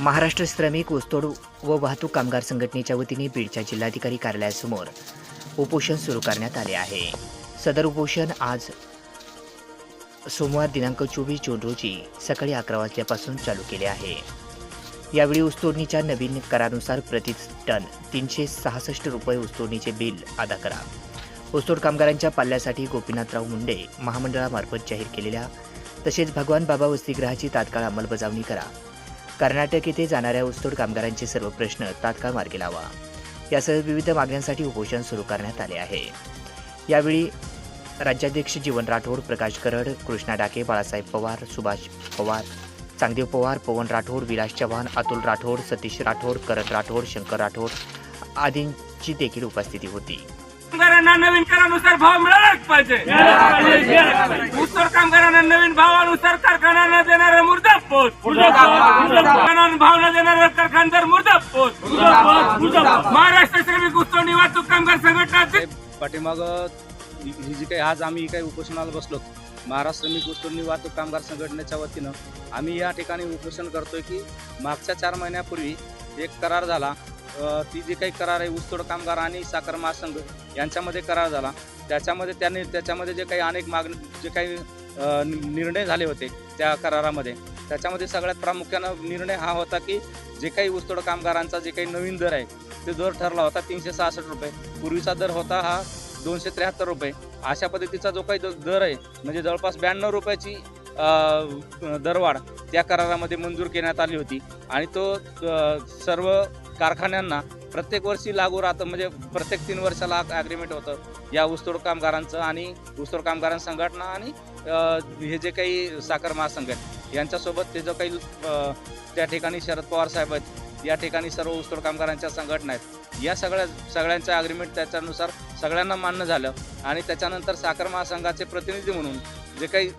महाराष्ट्र श्रमिक ऊसतोड व वाहतूक कामगार संघटनेच्या वतीने बीडच्या जिल्हाधिकारी कार्यालयासमोर उपोषण सुरू करण्यात आले आहे. सदर उपोषण आज सोमवार दिनांक चोवीस जून रोजी सकाळी अकरा वाजल्यापासून चालू केले आहे. यावेळी ऊसतोडणीच्या नवीन करानुसार प्रति टन तीनशे सहासष्ट रुपये ऊसतोडणीचे बिल अदा करा. ऊसतोड कामगारांच्या पाल्यासाठी गोपीनाथराव मुंडे महामंडळामार्फत जाहीर केलेल्या तसेच भगवान बाबा वसतिगृहाची तात्काळ अंमलबजावणी करा. कर्नाटक येथे जाणाऱ्या ऊसतोड कामगारांचे सर्व प्रश्न तात्काळ मार्गी लावा. यासह विविध मागण्यांसाठी उपोषण सुरू करण्यात आले आहे. यावेळी राज्याध्यक्ष जीवन राठोड प्रकाश करड कृष्णा डाके बाळासाहेब पवार सुभाष पवार चांगदेव पवार पवन राठोड विलास चव्हाण अतुल राठोड सतीश राठोड करत राठोड शंकर राठोड आदींची देखील उपस्थिती होती. कामगारांना नवीन करानुसार भाव मिळालाच पाहिजे. ऊसतोड कामगारांना नवीन भावानुसार कारखान्यांना देणारा मुर्दा देणारा कारखानदार महाराष्ट्र श्रमिक कामगार संघटना पाठीमाग ही जी काही आज आम्ही काही उपोषणाला बसलो. महाराष्ट्र श्रमिक ऊसतोडणी वाहतूक कामगार संघटनेच्या वतीनं आम्ही या ठिकाणी उपोषण करतोय की मागच्या चार महिन्यापूर्वी एक करार झाला. ती जी काही करार आहे ऊसतोड कामगार आणि साखर महासंघ यांच्यामध्ये करार झाला. त्याच्यामध्ये त्यांनी त्याच्यामध्ये जे काही अनेक मागणी जे काही निर्णय झाले होते त्या करारामध्ये. त्याच्यामध्ये सगळ्यात प्रामुख्यानं निर्णय हा होता की जे काही ऊसतोड कामगारांचा जे काही नवीन दर आहे ते दर ठरला होता तीनशे सहासष्ट रुपये. पूर्वीचा दर होता हा दोनशे त्र्याहत्तर रुपये. अशा पद्धतीचा जो काही दर आहे म्हणजे जवळपास ब्याण्णव रुपयाची दरवाढ त्या करारामध्ये मंजूर करण्यात आली होती. आणि तो सर्व कारखान्यांना प्रत्येक वर्षी लागू राहतं म्हणजे प्रत्येक तीन वर्षाला ॲग्रीमेंट होतं या ऊसतोड कामगारांचं आणि ऊसतोड कामगारां संघटना आणि हे जे काही साखर महासंघ यांच्यासोबत ते जो काही त्या ठिकाणी शरद पवार साहेब आहेत या ठिकाणी सर्व ऊसतोड कामगारांच्या संघटना आहेत. या सगळ्या सगळ्यांचं ॲग्रीमेंट त्याच्यानुसार सगळ्यांना मान्य झालं आणि त्याच्यानंतर साखर महासंघाचे प्रतिनिधी म्हणून जे काही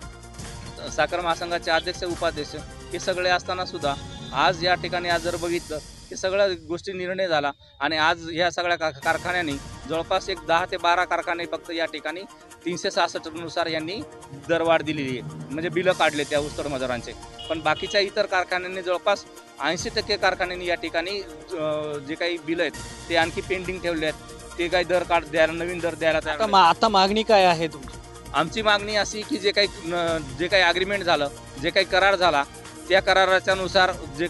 साखर महासंघाचे अध्यक्ष उपाध्यक्ष हे सगळे असताना सुद्धा आज या ठिकाणी आज जर बघितलं की सगळ्या गोष्टी निर्णय झाला आणि आज ह्या सगळ्या का कारखान्यांनी जवळपास एक दहा ते बारा कारखाने फक्त या ठिकाणी तीनशे सहासष्टनुसार यांनी दरवाढ दिलेली आहे. म्हणजे बिलं काढले त्या ऊसतोड मजुरांचे. पण बाकीच्या इतर कारखान्यांनी जवळपास ऐंशी टक्के कारखान्यांनी या ठिकाणी जे काही बिलं आहेत ते आणखी पेंडिंग ठेवले आहेत. ते काही दर काढ द्यायला नवीन दर द्यायला आता. मा- आता मागणी काय आहे तुमची? आमची मागणी अशी की जे काही न- जे काही अग्रीमेंट झालं जे काही करार झाला त्या कराराच्या नुसार जे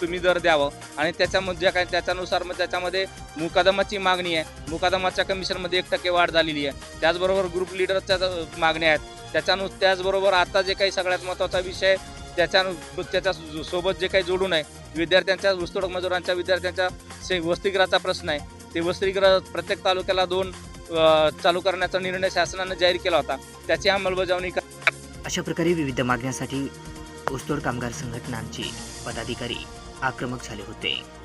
तुम्ही दर द्यावं आणि त्याच्यामध्ये जे काय त्याच्यानुसार मग त्याच्यामध्ये मुकादमाची मागणी आहे. मुकादमाच्या कमिशनमध्ये एक टक्के वाढ झालेली आहे. त्याचबरोबर ग्रुप लिडरच्या मागण्या आहेत. त्याच्यानु त्याचबरोबर आता जे काही सगळ्यात महत्त्वाचा विषय त्याच्या त्याच्या सोबत जे काही जोडून आहे विद्यार्थ्यांच्या ऊसतोडक मजुरांच्या विद्यार्थ्यांच्या से वसतिगृहाचा प्रश्न आहे. ते वसतिगृह प्रत्येक तालुक्याला दोन चालू करण्याचा निर्णय शासनानं जाहीर केला होता. त्याची अंमलबजावणी अशा प्रकारे विविध मागण्यासाठी ऊसतोड कामगार संघटनांचे पदाधिकारी आक्रमक झाले होते.